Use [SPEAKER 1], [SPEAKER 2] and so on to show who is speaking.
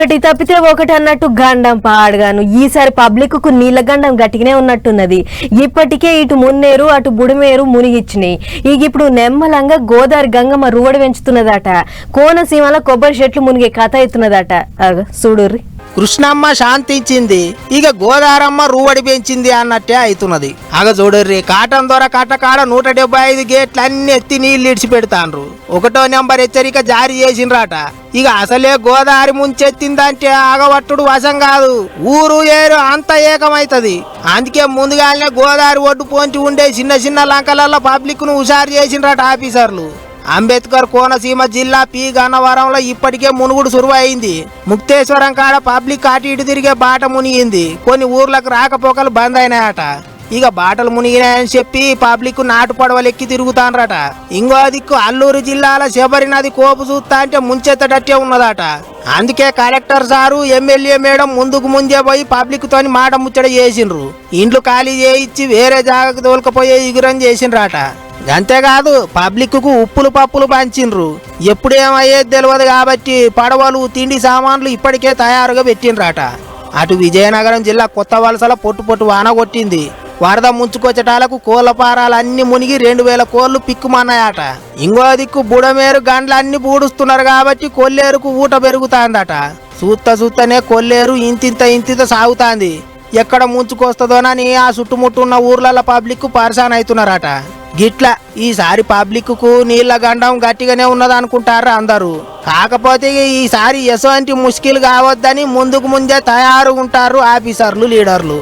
[SPEAKER 1] ఒకటి తప్పితే ఒకటి అన్నట్టు గండం పాడుగాను. ఈసారి పబ్లిక్కు నీళ్ళ గండం గట్టిగానే ఉన్నట్టున్నది. ఇప్పటికే ఇటు మున్నేరు అటు బుడిమేరు మునిగిచ్చినాయి. ఇక ఇప్పుడు నెమ్మలంగా గోదావరి గంగమ్మ రువడి పెంచుతున్నదట. కోనసీమలో కొబ్బరి చెట్లు మునిగే కథ అవుతున్నదట. అగ చూడుర్రి.
[SPEAKER 2] కృష్ణమ్మ శాంతి ఇచ్చింది ఇక గోదారమ్మ రూవడి పెంచింది అన్నట్టే అవుతున్నది అగ చూడర్రి కాటన్ దొర కట్టకాడ నూట డెబ్బై ఐదు గేట్లు అన్ని ఎత్తి నీళ్ళు ఇడిచి పెడతాండ్రు ఒకటో నెంబర్ హెచ్చరిక జారీ చేసిండ్రట. ఇక అసలే గోదావరి ముంచెత్తిందంటే ఆగవట్టుడు వశం కాదు. ఊరు ఏరు అంత ఏకమైతది. అందుకే ముందుగానే గోదావరి ఒడ్డు పోంచి ఉండే చిన్న చిన్న లంకలలో పబ్లిక్ను హుషారు చేసిండ్రట ఆఫీసర్లు. అంబేద్కర్ కోనసీమ జిల్లా పి గన్నవరంలో ఇప్పటికే మునుగుడు సురువైంది. ముక్తేశ్వరం కాడ పబ్లిక్ అటు ఇటు తిరిగే బాట మునిగింది. కొన్ని ఊర్లకు రాకపోకలు బంద్ అయినాయట. ఇక బాటలు మునిగినాయని చెప్పి పబ్లిక్ నాటు పడవలెక్కి తిరుగుతానరట ఇంకో దిక్కు అల్లూరు జిల్లాల శబరి నది కోపు చూస్తా అంటే ముంచెత్తటట్టే ఉన్నదట. అందుకే కలెక్టర్ సారు ఎమ్మెల్యే మేడం ముందుకు ముందే పోయి పబ్లిక్ తోని మాట ముచ్చట చేసిండ్రు. ఇండ్లు ఖాళీ చేయించి వేరే జాగకు తోలుకపోయే ఇగురం చేసిండ్రట. అంతేకాదు పబ్లిక్కు ఉప్పులు పప్పులు పంచిండ్రు ఎప్పుడేమయ్యేది తెలియదు కాబట్టి పడవలు తిండి సామాన్లు ఇప్పటికే తయారుగా పెట్టిండ్రట అటు విజయనగరం జిల్లా కొత్త వలసల పొట్టు పొట్టు వాన కొట్టింది. వరద ముంచుకొచ్చటాలకు కోళ్ళ పారాలన్నీ మునిగి రెండు వేల కోళ్ళు పిక్కుమన్నాయట. ఇంకో దిక్కు బుడమేరు గండ్లన్నీ బూడుస్తున్నారు కాబట్టి కొల్లేరుకు ఊట పెరుగుతాందట. సూత్త సూత్తనే కొల్లేరు ఇంతింత ఇంతింత సాగుతాంది. ఎక్కడ ముంచుకొస్తుందోనని ఆ చుట్టుముట్టు ఉన్న ఊర్లలో పబ్లిక్ పరిశాన్ అవుతున్నారట గిట్ల ఈసారి పబ్లిక్కు నీళ్ళ గండం గట్టిగానే ఉన్నది అనుకుంటారు అందరూ. కాకపోతే ఈసారి ఎటువంటి ముష్కిల్ కావద్దని ముందుకు ముందే తయారు ఉంటారు ఆఫీసర్లు లీడర్లు.